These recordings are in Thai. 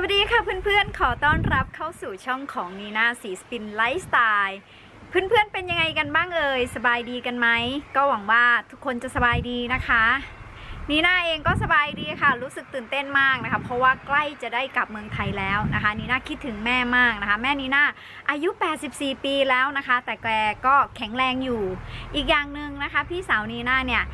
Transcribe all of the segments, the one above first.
สวัสดีค่ะเพื่อนๆ ขอต้อนรับเข้าสู่ช่องของนีนาสีสปินไลฟ์สไตล์เพื่อนๆเป็นยังไงกันบ้างเอ่ยสบายดีกันไหมก็หวังว่าทุกคนจะสบายดีนะคะนีน่าเองก็สบายดีค่ะ รู้สึกตื่นเต้นมากนะคะ เพราะว่าใกล้จะได้กลับเมืองไทยแล้วนะคะนีน่าคิดถึงแม่มากนะคะ แม่นีน่าอายุ 84 ปีแล้วนะคะ แต่แกก็แข็งแรงอยู่ อีกอย่างหนึ่งนะคะ พี่สาวนีน่าเนี่ย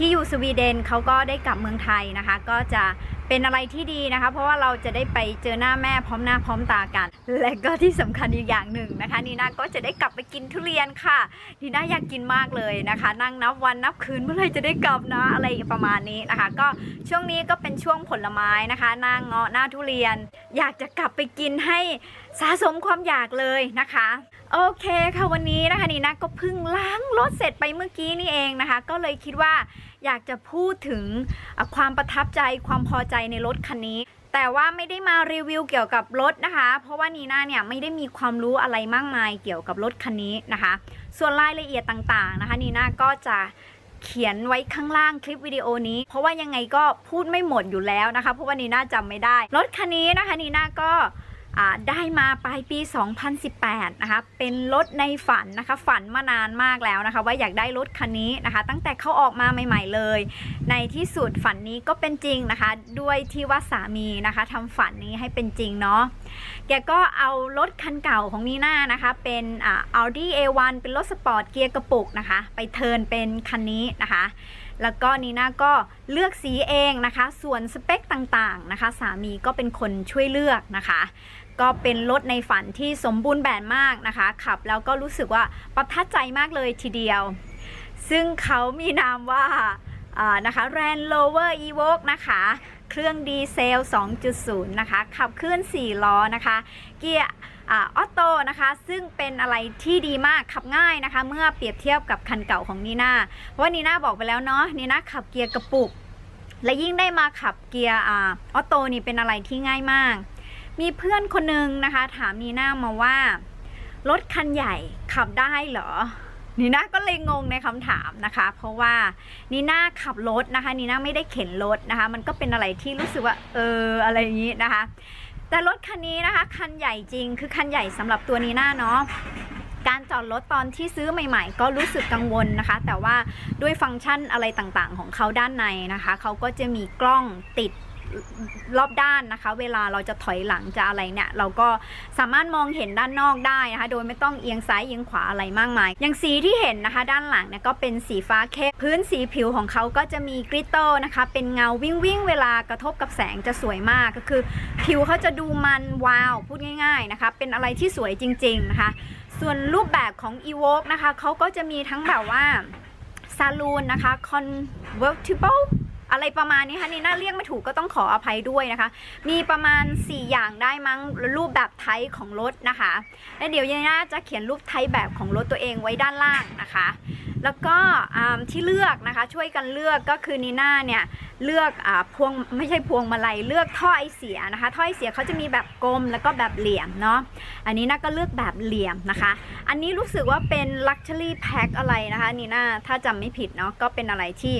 ที่อยู่สวีเดนเขาก็ได้กลับเมืองไทยนะคะ ก็จะ เป็นอะไรที่ดีนะคะ เพราะว่าเราจะได้ไปเจอหน้าแม่พร้อมหน้าพร้อมตากัน และก็ที่สำคัญอีกอย่างหนึ่งนะคะนีน่าก็จะได้กลับไปกินทุเรียนค่ะนีน่าอยากกินมากเลยนะคะ นั่งนับวันนับคืนเมื่อไรจะได้กลับนะอะไรประมาณนี้นะคะ ก็ช่วงนี้ก็เป็นช่วงผลไม้นะคะหน้าเงาะหน้าทุเรียน อยากจะกลับไปกินให้ สะสมความอยากเลยนะคะ โอเคค่ะวันนี้นะคะนีน่าก็เพิ่งล้างรถเสร็จไปเมื่อกี้นี่เองนะคะ ก็เลยคิดว่าอยากจะพูดถึงความประทับใจความพอใจในรถคันนี้แต่ว่าไม่ได้มารีวิวเกี่ยวกับรถนะคะ เพราะว่านีน่าเนี่ยไม่ได้มีความรู้อะไรมากมายเกี่ยวกับรถคันนี้นะคะ ส่วนรายละเอียดต่างๆนะคะนีน่าก็จะเขียนไว้ข้างล่างคลิปวิดีโอนี้ เพราะว่ายังไงก็พูดไม่หมดอยู่แล้วนะคะ เพราะว่านีน่าจำไม่ได้ รถคันนี้นะคะนีน่าก็ ได้มาปลายปี 2018 นะคะ เป็นรถในฝันนะคะ ฝันมานานมากแล้วนะคะ ว่าอยากได้รถคันนี้นะคะ ตั้งแต่เขาออกมาใหม่ ๆ เลย ในที่สุดฝันนี้ก็เป็นจริงนะคะ ด้วยที่ว่าสามีนะคะทำฝันนี้ให้เป็นจริงเนาะ แกก็เอารถคันเก่าของนีน่านะคะ เป็นอ่า Audi A1 เป็นรถสปอร์ตเกียร์กระปุกนะคะ ไปเทินเป็นคันนี้นะคะ แล้วก็นีน่าก็เลือกสีเองนะคะ ส่วนสเปคต่างๆนะคะ สามีก็เป็นคนช่วยเลือกนะคะ ก็เป็นรถในฝันที่สมบูรณ์แบบมากนะคะ ขับแล้วก็รู้สึกว่าประทับใจมากเลยทีเดียว ซึ่งเขามีนามว่าอ่านะคะ Land Rover Evoque นะคะ เครื่องดีเซล 2.0 นะคะ ขับเคลื่อน4ล้อนะคะ เกียร์ ออโต้นะคะซึ่งเป็นอะไรที่ดีมากขับง่ายนะคะ เมื่อเปรียบเทียบกับคันเก่าของนีน่าเพราะว่านีน่าบอกไปแล้วเนาะนีน่าขับเกียร์กระปุก และยิ่งได้มาขับเกียร์อออโต้นี่เป็นอะไรที่ง่ายมาก มีเพื่อนคนหนึ่งนะคะ ถามนีน่ามาว่ารถคันใหญ่ขับได้เหรอนีน่าก็เลยงงในคำถามนะคะ เพราะว่านีน่าขับรถนะคะนีน่าไม่ได้เข็นรถนะคะ มันก็เป็นอะไรที่รู้สึกว่าเอออะไรอย่างนี้นะคะ แต่รถคันนี้นะคะ คันใหญ่จริง คือคันใหญ่สำหรับตัวนีน่าเนาะการจอดรถตอนที่ซื้อใหม่ ๆ ก็รู้สึกกังวลนะคะ แต่ว่าด้วยฟังก์ชันอะไรต่างๆ ของเขาด้านในนะคะ เขาก็จะมีกล้องติด รอบด้านนะคะ เวลาเราจะถอยหลังจะอะไรเนี่ยเราก็สามารถมองเห็นด้านนอกได้นะคะ โดยไม่ต้องเอียงซ้ายเอียงขวาอะไรมากมาย อย่างสีที่เห็นนะคะ ด้านหลังเนี่ยก็เป็นสีฟ้าเข้มพื้นสีผิวของเขาก็จะมีกริตเตอร์นะคะ เป็นเงาวิ่งวิ่งเวลากระทบกับแสงจะสวยมากก็คือ ผิวเขาจะดูมันวาวพูดง่าย ๆนะคะ เป็นอะไรที่สวยจริง ๆนะคะ ส่วนรูปแบบของ e v o k e นะคะเขาก็จะมีทั้งแบบว่าซาลูนนะคะ convertible อะไรประมาณนี้ค่ะนี่น่าเรียกไม่ถูกก็ต้องขออภัยด้วยนะคะ มีประมาณ 4 อย่างได้มั้งรูปแบบไทป์ของรถนะคะ และเดี๋ยวยังน่าจะเขียนรูปไทป์แบบของรถตัวเองไว้ด้านล่างนะคะ แล้วก็ที่เลือกนะคะช่วยกันเลือกก็คือนีน่าเนี่ยเลือกอพวงไม่ใช่พวงมาลัยเลือกท่อไอเสียนะคะ ท่อไอเสียเขาจะมีแบบกลมแล้วก็แบบเหลี่ยมเนาะอันนี้น่าก็เลือกแบบเหลี่ยมนะคะ อันนี้รู้สึกว่าเป็น Luxury Pack อะไรนะคะนีน่าถ้าจำไม่ผิดเนาะก็เป็นอะไรที่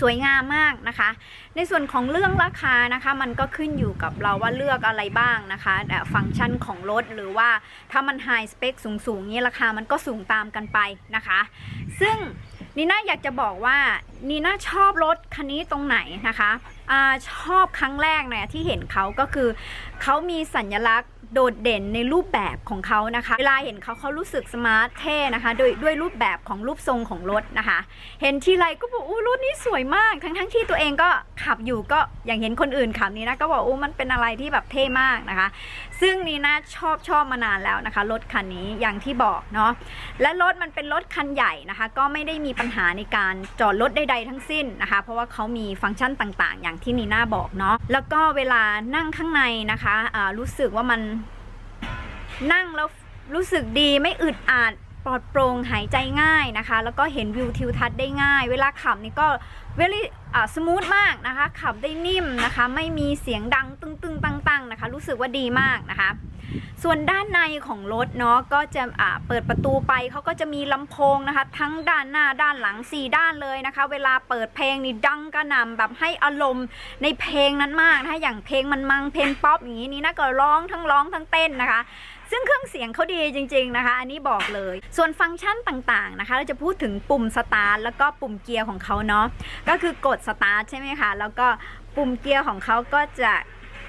สวยงามมากนะคะ ในส่วนของเรื่องราคานะคะ มันก็ขึ้นอยู่กับเราว่าเลือกอะไรบ้างนะคะฟังก์ชันของรถหรือว่าถ้ามันไฮสเปคสูงๆนี่ราคามันก็สูงตามกันไปนะคะ ซึ่งนีน่าอยากจะบอกว่านีน่าชอบรถคันนี้ตรงไหนนะคะอาชอบครั้งแรกเนี่ยที่เห็นเขาก็คือเขามีสัญลักษณ์โดดเด่นในรูปแบบของเขานะคะ เวลาเห็นเขาเขารู้สึกสมาร์ทเท่นะคะโดยด้วยรูปแบบของรูปทรงของรถนะคะ เห็นทีไรก็บอกอู้รถนี้สวยมาก ทั้งทั้งที่ตัวเองก็ขับอยู่ก็อย่างเห็นคนอื่นขับนี้นะก็บอกอู้มันเป็นอะไรที่แบบเท่มากนะคะ ซึ่งนีน่าชอบชอบมานานแล้วนะคะ รถคันนี้อย่างที่บอกเนาะและรถมันเป็นรถคันใหญ่นะคะก็ไม่ได้มีปัญหาในการจอดรถใดๆทั้งสิ้นนะคะ เพราะว่าเขามีฟังก์ชันต่างๆ อย่างที่นีน่าบอกเนาะแล้วก็เวลานั่งข้างในนะคะะรู้สึกว่ามันนั่งแล้วรู้สึกดีไม่อึดอัด ปลอดโปร่งหายใจง่ายนะคะ แล้วก็เห็นวิวทิวทัศน์ได้ง่าย เวลาขับนี่ก็เวลี่สมูทมากนะคะ ขับได้นิ่มนะคะ ไม่มีเสียงดังตึงๆตังๆนะคะ รู้สึกว่าดีมากนะคะ ส่วนด้านในของรถเนาะก็จะอ่าเปิดประตูไปเขาก็จะมีลำโพงนะคะ ทั้งด้านหน้าด้านหลัง 4 ด้านเลยนะคะ เวลาเปิดเพลงนี่ดังกระหน่ำแบบให้อารมณ์ในเพลงนั้นมากนะคะอย่างเพลงมันมังเพลงป๊อปอย่างนี้นี่น่าก็ร้องทั้งร้องทั้งเต้นนะคะ ซึ่งเครื่องเสียงเขาดีจริง ๆนะคะ อันนี้บอกเลย ส่วนฟังก์ชันต่างๆนะคะ เราจะพูดถึงปุ่มสตาร์ทแล้วก็ปุ่มเกียร์ของเขาเนาะก็คือกดสตาร์ทใช่ไหมคะแล้วก็ปุ่มเกียร์ของเขาก็จะ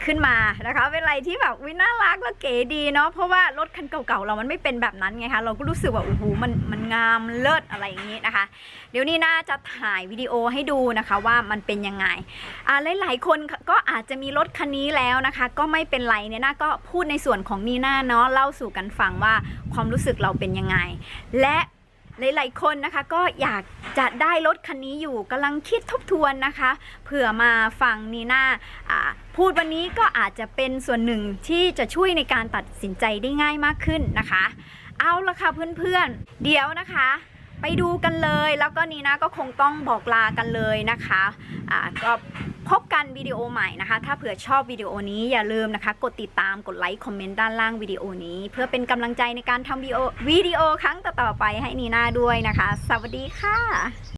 ขึ้นมานะคะ เป็นอะไรที่แบบวิน่ารักและเก๋ดีเนาะเพราะว่ารถคันเก่าๆเรามันไม่เป็นแบบนั้นไงคะเราก็รู้สึกว่าโอ้โหมันมันงามเลิศอะไรอย่างนี้นะคะ เดี๋ยวนี้น่าจะถ่ายวิดีโอให้ดูนะคะว่ามันเป็นยังไงอ่าหลายๆคนก็อาจจะมีรถคันนี้แล้วนะคะ ก็ไม่เป็นไรเนี่ยน่าก็พูดในส่วนของนีน่าเนาะเล่าสู่กันฟังว่าความรู้สึกเราเป็นยังไง และ หลายๆคนนะคะก็อยากจะได้รถคันนี้อยู่กำลังคิดทบทวนนะคะเผื่อมาฟังนีน่าพูดวันนี้ก็อาจจะเป็นส่วนหนึ่งที่จะช่วยในการตัดสินใจได้ง่ายมากขึ้นนะคะ เอาละค่ะเพื่อนๆ เดี๋ยวนะคะ ไปดูกันเลยแล้วก็นีน่าก็คงต้องบอกลากันเลยนะคะก็ พบกันวิดีโอใหม่นะคะ ถ้าเผื่อชอบวิดีโอนี้อย่าลืมนะคะ กดติดตามกดไลค์คอมเมนต์ด้านล่างวิดีโอนี้ เพื่อเป็นกำลังใจในการทำวิดีโอวิดีโอครั้งต่อๆไปให้นีน่าด้วยนะคะ สวัสดีค่ะ